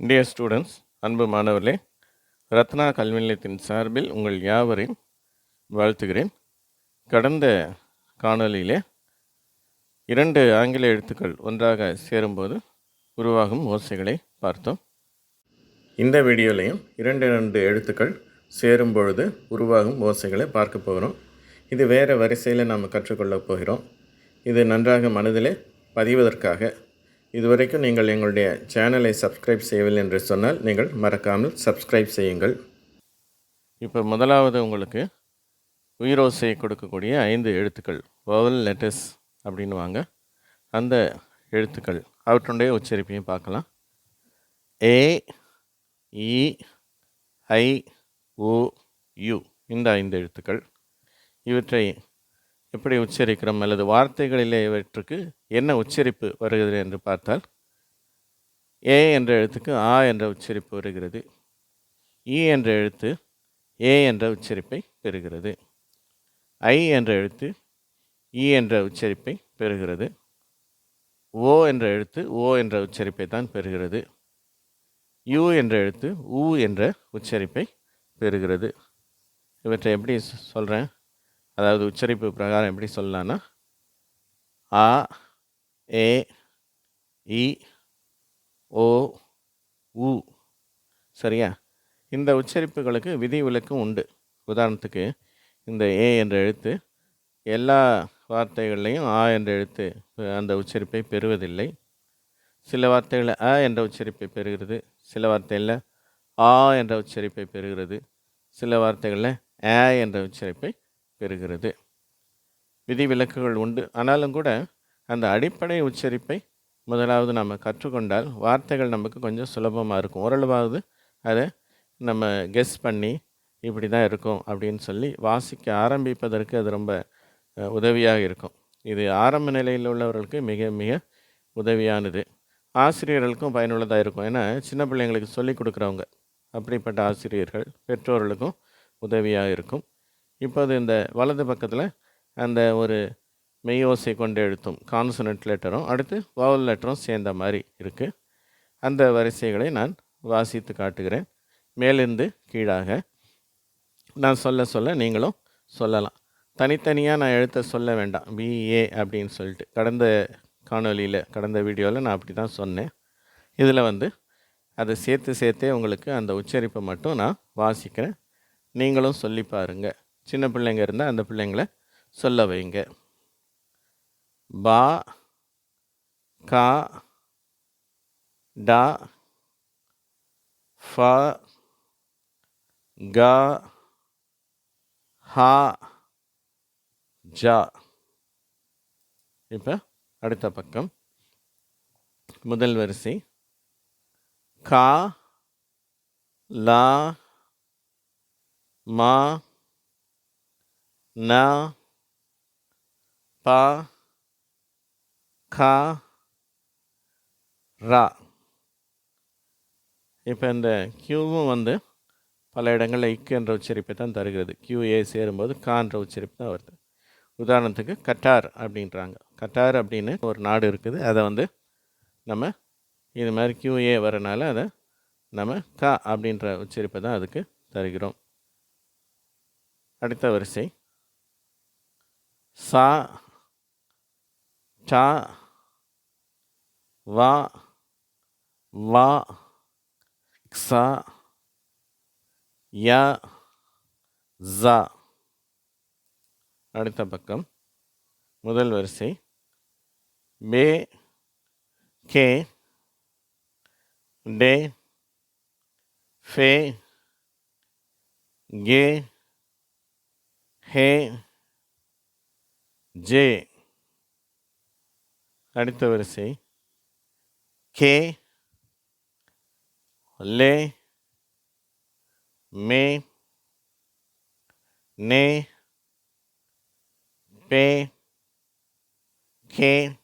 இந்திய ஸ்டூடெண்ட்ஸ் அன்பு மாணவர்களே ரத்னா கல்வி நிலையத்தின் சார்பில் உங்கள் யாவரையும் வாழ்த்துகிறேன். கடந்த காணொளியிலே இரண்டு ஆங்கில எழுத்துக்கள் ஒன்றாக சேரும்போது உருவாகும் ஓசைகளை பார்த்தோம். இந்த வீடியோலையும் இரண்டு இரண்டு எழுத்துக்கள் சேரும் பொழுது உருவாகும் ஓசைகளை பார்க்க போகிறோம். இது வேறு வரிசையில் நாம் கற்றுக்கொள்ளப் போகிறோம். இது நன்றாக மனதிலே பதிவதற்காக இதுவரைக்கும் நீங்கள் எங்களுடைய சேனலை சப்ஸ்கிரைப் செய்யவில்லை என்று சொன்னால் நீங்கள் மறக்காமல் சப்ஸ்கிரைப் செய்யுங்கள். இப்போ முதலாவது உங்களுக்கு உயிரோசை கொடுக்கக்கூடிய ஐந்து எழுத்துக்கள். வவல் லெட்டர்ஸ் அப்படின்னு வாங்க. அந்த எழுத்துக்கள் அவற்றுடைய உச்சரிப்பையும் பார்க்கலாம். ஏ இ ஐ ஓ யு இந்த ஐந்து எழுத்துக்கள். இவற்றை எப்படி உச்சரிக்கிறோம் அல்லது வார்த்தைகளிலே இவற்றுக்கு என்ன உச்சரிப்பு வருகிறது என்று பார்த்தால் ஏ என்ற எழுத்துக்கு ஆ என்ற உச்சரிப்பு வருகிறது. இ என்ற எழுத்து ஏ என்ற உச்சரிப்பை பெறுகிறது. ஐ என்ற எழுத்து இ என்ற உச்சரிப்பை பெறுகிறது. ஓ என்ற எழுத்து ஓ என்ற உச்சரிப்பை தான் பெறுகிறது. யூ என்ற எழுத்து ஊ என்ற உச்சரிப்பை பெறுகிறது. இவற்றை எப்படி சொல்கிறேன் அதாவது உச்சரிப்பு பிரகாரம் எப்படி சொல்லலான்னா ஆ ஏ இ ஓ உ. சரியா? இந்த உச்சரிப்புகளுக்கு விதி விலக்கும் உண்டு. உதாரணத்துக்கு இந்த ஏ என்ற எழுத்து எல்லா வார்த்தைகள்லையும் ஆ என்ற எழுத்து அந்த உச்சரிப்பை பெறுவதில்லை. சில வார்த்தைகளில் அ என்ற உச்சரிப்பை பெறுகிறது சில வார்த்தைகளில் ஆ என்ற உச்சரிப்பை பெறுகிறது சில வார்த்தைகளில் ஏ என்ற உச்சரிப்பை பெறுகிறது. விதிவிலக்குகள் உண்டு. ஆனாலும் கூட அந்த அடிப்படை உச்சரிப்பை முதலாவது நம்ம கற்றுக்கொண்டால் வார்த்தைகள் நமக்கு கொஞ்சம் சுலபமாக இருக்கும். ஓரளவாவது அதை நம்ம கெஸ் பண்ணி இப்படி தான் இருக்கும் அப்படின்னு சொல்லி வாசிக்க ஆரம்பிப்பதற்கு அது ரொம்ப உதவியாக இருக்கும். இது ஆரம்ப நிலையில் உள்ளவர்களுக்கு மிக மிக உதவியானது. ஆசிரியர்களுக்கும் பயனுள்ளதாக இருக்கும். ஏன்னா சின்ன பிள்ளைங்களுக்கு சொல்லிக் கொடுக்குறவங்க அப்படிப்பட்ட ஆசிரியர்கள் பெற்றோர்களுக்கும் உதவியாக இருக்கும். இப்போது இந்த வலது பக்கத்தில் அந்த ஒரு மெய்யோசை கொண்டு எழுத்தும் கான்சனட் லெட்டரும் அடுத்து வவல் லெட்டரும் சேர்ந்த மாதிரி இருக்குது அந்த வரிசைகளை நான் வாசித்து காட்டுகிறேன். மேலிருந்து கீழாக நான் சொல்ல சொல்ல நீங்களும் சொல்லலாம். தனித்தனியாக நான் எழுத்த சொல்ல வேண்டாம். பிஏ அப்படின்னு சொல்லிட்டு. கடந்த காணொலியில் கடந்த வீடியோவில் நான் அப்படி தான் சொன்னேன். இதில் வந்து அதை சேர்த்து சேர்த்தே உங்களுக்கு அந்த உச்சரிப்பை மட்டும் நான் வாசிக்கிறேன். நீங்களும் சொல்லி பாருங்கள் சின்ன பிள்ளைங்க இருந்தால் அந்த பிள்ளைங்கள சொல்ல வைங்க. பா கா டா ஃப க ஹா ஜா. இப்போ அடுத்த பக்கம். முதல் வரிசை. கா லா மா ந ப க ரா இப்போ இந்த கியூவும் வந்து பல இடங்களில் இக்கு என்ற உச்சரிப்பை தான் தருகிறது. கியூஏ சேரும்போது கான்ற உச்சரிப்பு தான் வருது. உதாரணத்துக்கு கட்டார் அப்படின்றாங்க. கட்டார் அப்படின்னு ஒரு நாடு இருக்குது. அதை வந்து நம்ம இது மாதிரி கியூஏ வரனால அதை நம்ம க அப்படின்ற உச்சரிப்பை தான் அதுக்கு தருகிறோம். அடுத்த வரிசை. சா சா வா வா சா ய ஜா. அடுத்த பக்கம். முதல் வரிசை. பே கே டே ஃபே கே ஹே ஜே. அடுத்த வரிசை. K. Lay. May. Nay. Pay. K.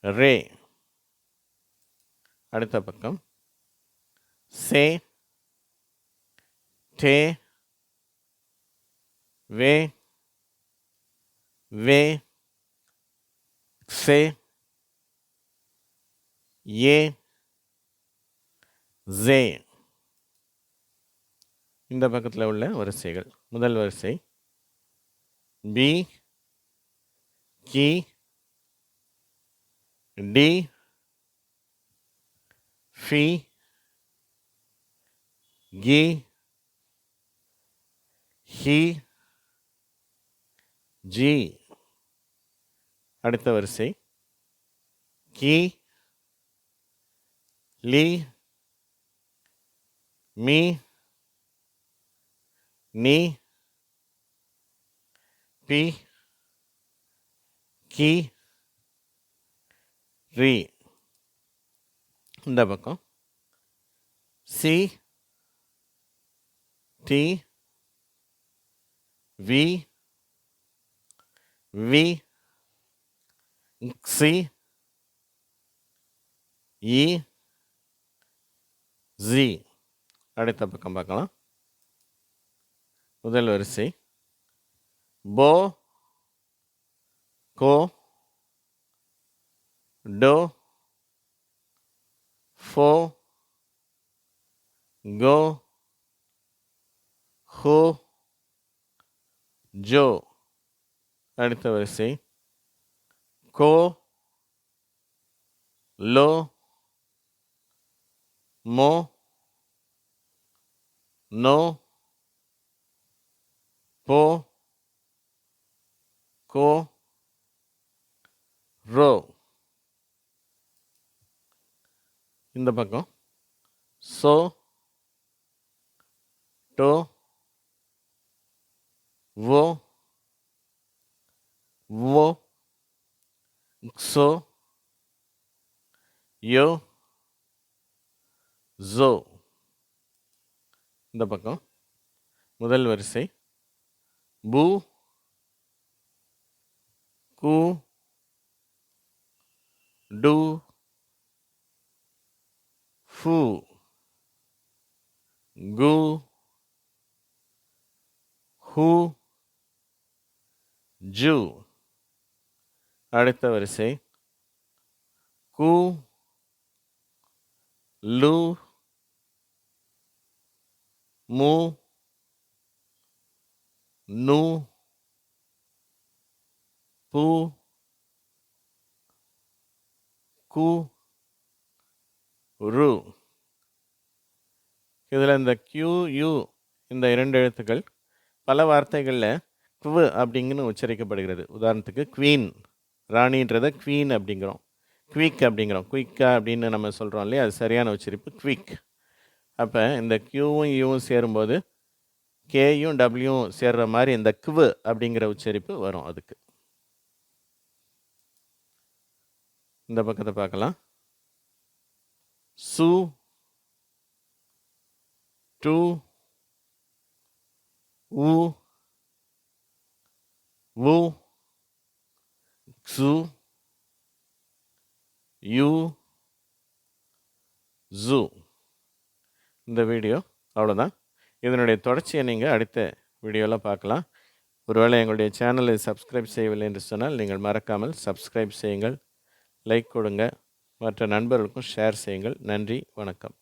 Ray. அடுத்த பக்கம். சே. டே. வே. வே से ये Z. இந்த பக்கத்தில் உள்ள வரிசைகள். முதல் வரிசை பி கி டி ஃபி கி ஹி ஜி. அடுத்த வரிசை. கி. லி. மீ. நீ. பி. கி. ரி. இந்த பக்கம். C. D. V. V C E G அடுத்த பக்கம் பார்க்கலாம். முதல் வரிசை. போ கோ டோ ஃபோ கோ ஹோ ஜோ. அடுத்த வரிசை. கோ லோ மோ நோ போ கோ ரோ. இந்த பக்கம். சோ டோ வோ so, யோ ஜோ இந்த பக்கம். முதல் வரிசை. பூ கு டு ஃபு கு ஹூ ஜூ. அடுத்த வரிசை. கு லு மு நு பு கு ரு இதில் இந்த கியூ யூ இந்த இரண்டு எழுத்துக்கள் பல வார்த்தைகளில் குவ் அப்படிங்கன்னு உச்சரிக்கப்படுகிறது. உதாரணத்துக்கு குவீன் ராணின்றதை குவீன் அப்படிங்கிறோம். குவிக் அப்படிங்கிறோம். குயிக்கா அப்படின்னு நம்ம சொல்கிறோம் இல்லையா? அது சரியான உச்சரிப்பு. குவிக் அப்போ இந்த க்யூவும் யூவும் சேரும்போது கேயும் டபிள்யூவும் சேர்ற மாதிரி இந்த குவு அப்படிங்கிற உச்சரிப்பு வரும் அதுக்கு. இந்த பக்கத்தை பார்க்கலாம். சு டு உ உ சு யூ ஜூ. இந்த வீடியோ அவ்வளோதான் இதனுடைய தொடர்ச்சியை நீங்கள் அடுத்த வீடியோவில் பார்க்கலாம். ஒருவேளை எங்களுடைய சேனலை சப்ஸ்கிரைப் செய்யவில்லை என்று சொன்னால் நீங்கள் மறக்காமல் சப்ஸ்கிரைப் செய்யுங்கள் லைக் கொடுங்க மற்ற நண்பர்களுக்கும் ஷேர் செய்யுங்கள். நன்றி வணக்கம்.